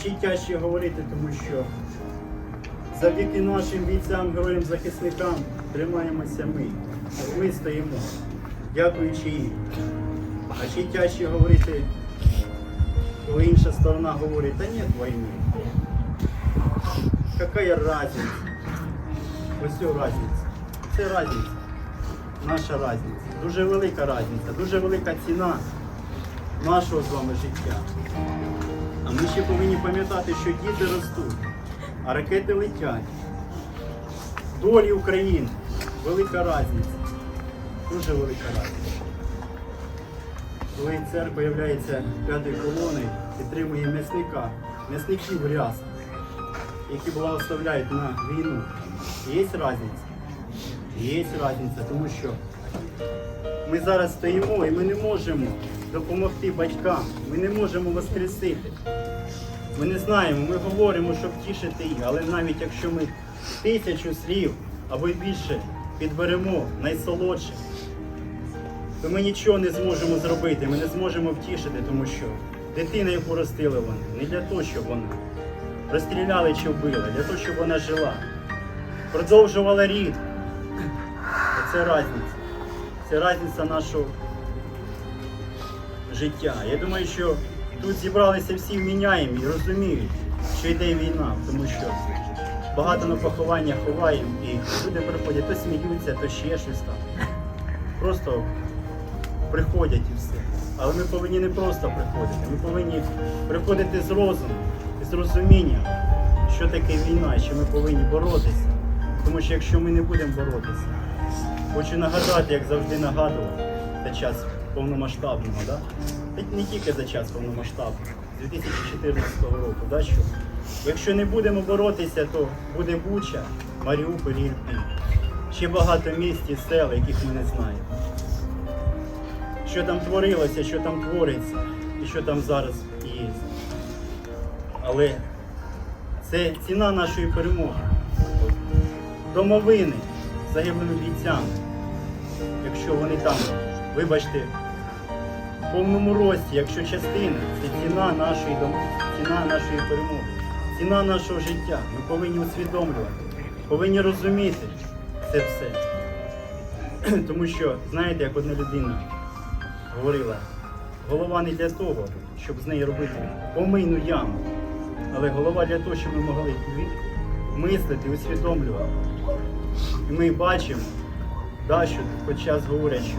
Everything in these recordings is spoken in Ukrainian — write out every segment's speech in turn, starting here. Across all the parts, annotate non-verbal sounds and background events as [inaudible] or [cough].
Ще тяжче говорити, тому що завдяки нашим бійцям, героям, захисникам тримаємося ми. Ми стоїмо, дякуючи їм. А ще тяжче говорити, коли інша сторона говорить, та ні війни. Какая разница? Ось цю разниця. Це разниця. Наша разниця. Дуже велика разниця, дуже велика ціна нашого з вами життя. А ми ще повинні пам'ятати, що діти ростуть, а ракети летять. Долі України. Велика разниця. Дуже велика разниця. Коли церква є п'ятою колоною, підтримує м'ясника, м'ясників ряс, які благословляють на війну. Є різниця. Є різниця, тому що ми зараз стоїмо і ми не можемо допомогти батькам, ми не можемо воскресити. Ми не знаємо, ми говоримо, щоб тішити їх, але навіть якщо ми тисячу слів або більше підберемо найсолодше, то ми нічого не зможемо зробити, ми не зможемо втішити, тому що дитина, яку ростили вони, не для того, щоб вона розстріляли чи вбили, для того, щоб вона жила, продовжувала рід. Це різниця. Це різниця нашого життя. Я думаю, що тут зібралися всі вміняємі і розуміють, що йде війна, тому що багато на поховання ховаємо і люди приходять, то сміються, то ще щось там. Просто приходять і все. Але ми повинні не просто приходити, ми повинні приходити з розуму, з розумінням, що таке війна, що ми повинні боротися. Тому що якщо ми не будемо боротися, хочу нагадати, як завжди нагадував, за час повномасштабного, да? Не тільки за час повномасштабного, з 2014 року, да, що якщо не будемо боротися, то буде Буча, Маріуполь і Ірпінь. Ще багато міст і сел, яких ми не знаємо. Що там творилося, що там твориться і що там зараз є. Але це ціна нашої перемоги. Домовини загиблими бійцями, якщо вони там, вибачте, в повному рості, якщо частина, це ціна нашої дом... ціна нашої перемоги, ціна нашого життя. Ми повинні усвідомлювати, повинні розуміти це все. [clears throat] Тому що, знаєте, як одна людина говорила, голова не для того, щоб з неї робити помийну яму, але голова для того, щоб ми могли мислити, усвідомлювати. І ми бачимо, да, що хоч час говорять, що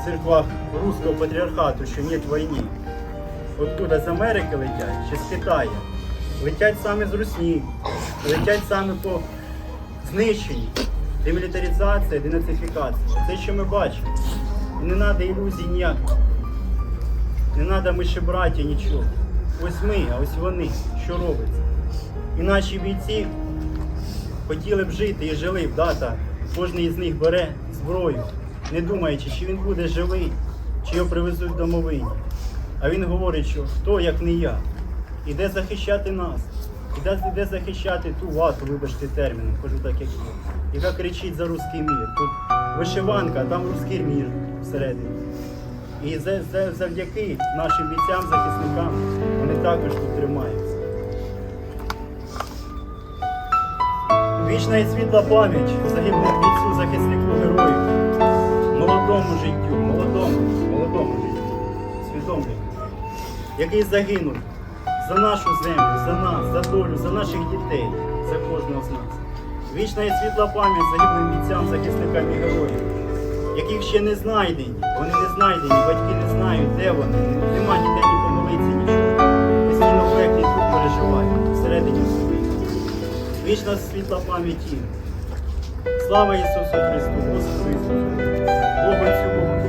в церквах руського патріархату, що нет війни. Откуда з Америки летять чи з Китаю. Летять саме з Русні, летять саме по знищенні, демілітаризація, денацифікація. Це що ми бачимо. І не треба ілюзій ніяких. Не треба ми ще браті нічого. Ось ми, а ось вони. Що робиться? І наші бійці хотіли б жити і жили б, да, так. Кожен із них бере зброю, не думаючи, чи він буде живий, чи його привезуть домовині. А він говорить, що хто, як не я, іде захищати нас, іде, захищати ту вату, вибачте терміном, кажу так, як є, яка кричить за руський мір. Тут вишиванка, там руський мір всередині. І за, за, завдяки нашим бійцям, захисникам, вони також тут тримаються. Вічна і світла пам'ять загиблих бійцю, захиснику герою, молодому життю, молодому, молодому життю, свідомому, який загинув за нашу землю, за нас, за долю, за наших дітей, за кожного з нас. Вічна і світла пам'ять загиблим бійцям, захисникам і героїв, яких ще не знайдені, вони не знайдені, батьки не знають, де вони, нема ніде ні помилитися, нічого. Постійно в тут переживають, всередині собі. Вічна світла пам'яті. Слава Ісусу Христу, Господу Ісусу. Богу Отцю,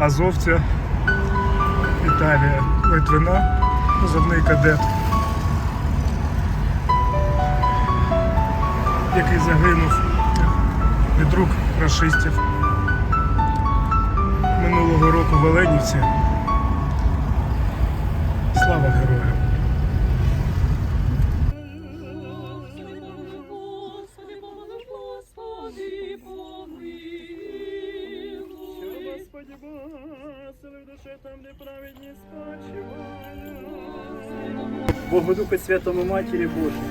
азовця Італія, Литвина, позивний кадет, який загинув від рук рашистів минулого року в Оленівці. Господи, в душе там, де праведні спочивають. Богу Духу Святому Матері Божій,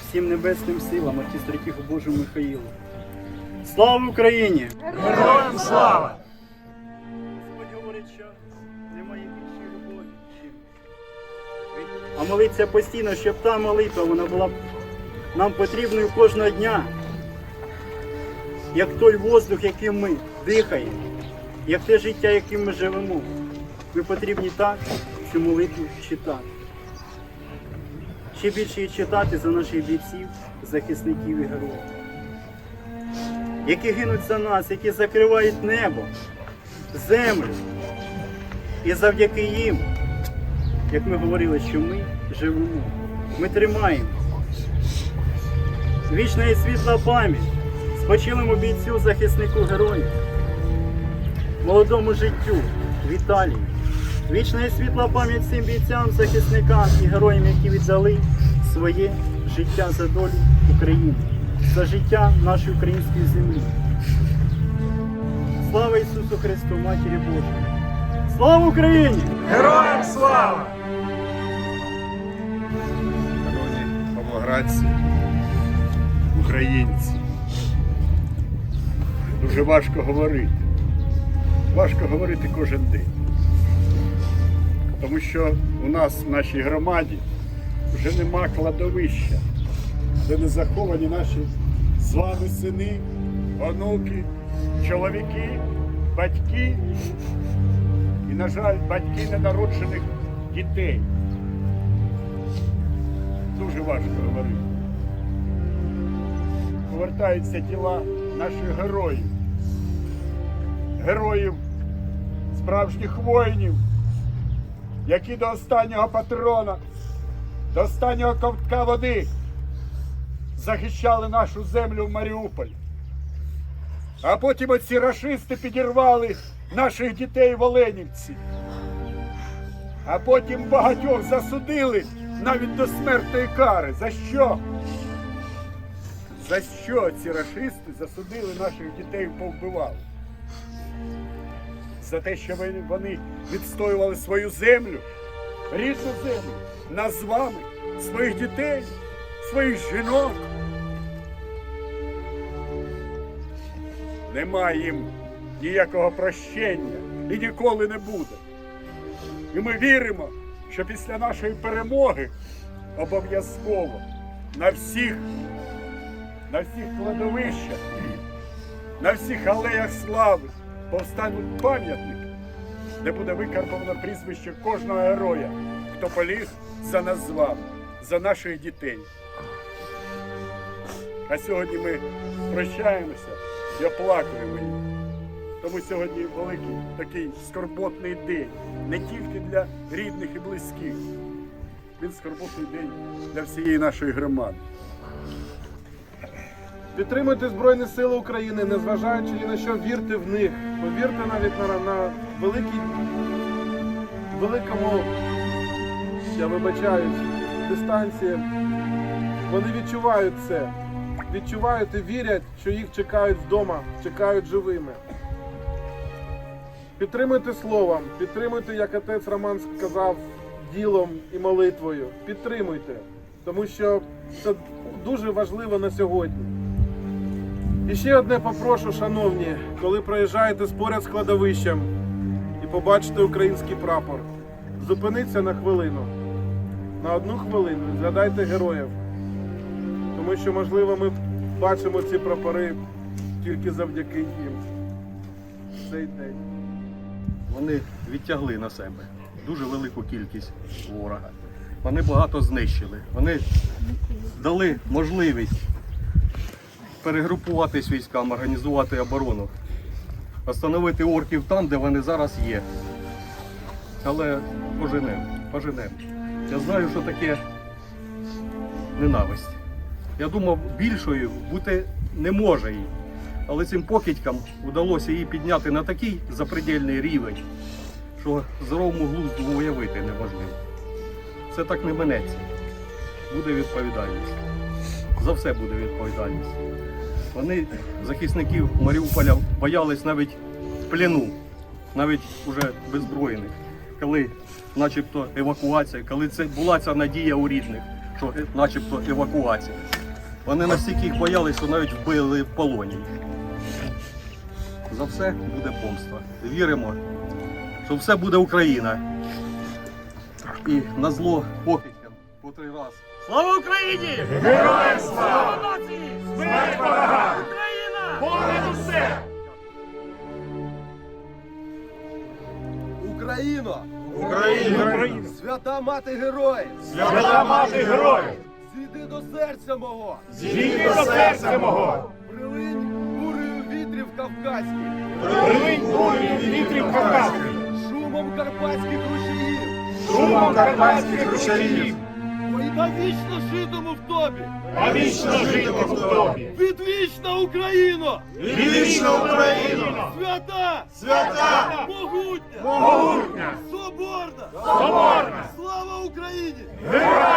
всім небесним силам, архістратиху Божому Михаїлу. Слава Україні! Героям слава! Господь говорить, що немає більшої любові, чим. А молитися постійно, щоб та молитва вона була нам потрібною кожного дня. Як той воздух, яким ми дихаємо, як те життя, яким ми живемо. Ми потрібні так цю молитву читати. Ще більше її читати за наших бійців, захисників і героїв, які гинуть за нас, які закривають небо, землю. І завдяки їм, як ми говорили, що ми живемо, ми тримаємо. Вічна і світла пам'ять спочилому бійцю, захиснику героїв, молодому життю Віталію. Вічна і світла пам'ять всім бійцям, захисникам і героям, які віддали своє життя за долю України, за життя нашої української землі. Слава Ісусу Христу, Матері Божій! Слава Україні! Героям слава! Шановні павлоградці, українці. Дуже важко говорити. Важко говорити кожен день. Тому що у нас в нашій громаді вже нема кладовища, де не заховані наші з вами сини, онуки, чоловіки, батьки і, на жаль, батьки ненароджених дітей дуже важко говорити. Повертаються тіла наших героїв, героїв справжніх воїнів, які до останнього патрона, до останнього ковтка води захищали нашу землю в Маріуполі. А потім оці рашисти підірвали наших дітей в Оленівці. А потім багатьох засудили навіть до смертної кари. За що? За що ці рашисти засудили наших дітей і повбивали? За те, що вони- відстоювали свою землю, рідну землю, нас з вами, своїх дітей, своїх жінок. Немає їм ніякого прощення і ніколи не буде. І ми віримо, що після нашої перемоги обов'язково на всіх, на всіх кладовищах, на всіх алеях слави повстануть пам'ятники, де буде викарбовано прізвище кожного героя, хто поліг за нас з вами, за наших дітей. А сьогодні ми прощаємося і оплакуємо їх. Тому сьогодні великий такий скорботний день не тільки для рідних і близьких. Він скорботний день для всієї нашої громади. Підтримуйте Збройні Сили України, незважаючи ні на що, вірте в них. Повірте навіть на, на великій, великому, я вибачаюсь, дистанції. Вони відчувають це. Відчувають і вірять, що їх чекають вдома, чекають живими. Підтримуйте словом, підтримуйте, як отець Роман сказав, ділом і молитвою. Підтримуйте, тому що це дуже важливо на сьогодні. І ще одне попрошу, шановні, коли проїжджаєте поряд з кладовищем і побачите український прапор, зупиніться на хвилину. На одну хвилину згадайте героїв. Тому що, можливо, ми бачимо ці прапори тільки завдяки їм. Цей день. Вони відтягли на себе дуже велику кількість ворога. Вони багато знищили. Вони дали можливість перегрупуватись військам, організувати оборону, остановити орків там, де вони зараз є. Але поженемо, поженемо. Я знаю, що таке ненависть. Я думав, більшою бути не може її. Але цим покидькам вдалося її підняти на такий запредельний рівень, що здоровому глузду уявити неможливо. Це так не минеться. Буде відповідальність. За все буде відповідальність. Вони, захисників Маріуполя, боялись навіть в плену, навіть уже беззбройних, коли начебто евакуація, коли це була ця надія у рідних, що е, начебто евакуація. Вони настільки їх боялись, що навіть вбили в полоні. За все буде помста. Віримо, що все буде Україна. І на зло покидькам по три раз. Слава Україні! Героям слава! Слава нації! Смерть ворогам! Україна! Понад усе! Україно! Україна! Свята мати героїв! Свята мати героїв! Зійди до серця мого! Зійди до серця мого! Прилинь бурею вітрів кавказьких! Прилинь бурю вітрів кавказьких! Шумом карпатських ручаїв! Шумом карпатських рушарів! Ой, навічно житиму в тобі! А вічно житиму в тобі! Відвічна Україно! Відвічна Україна! Свята! Свята! Могутня! Могутня! Соборна! Соборна! Слава Україні! Героям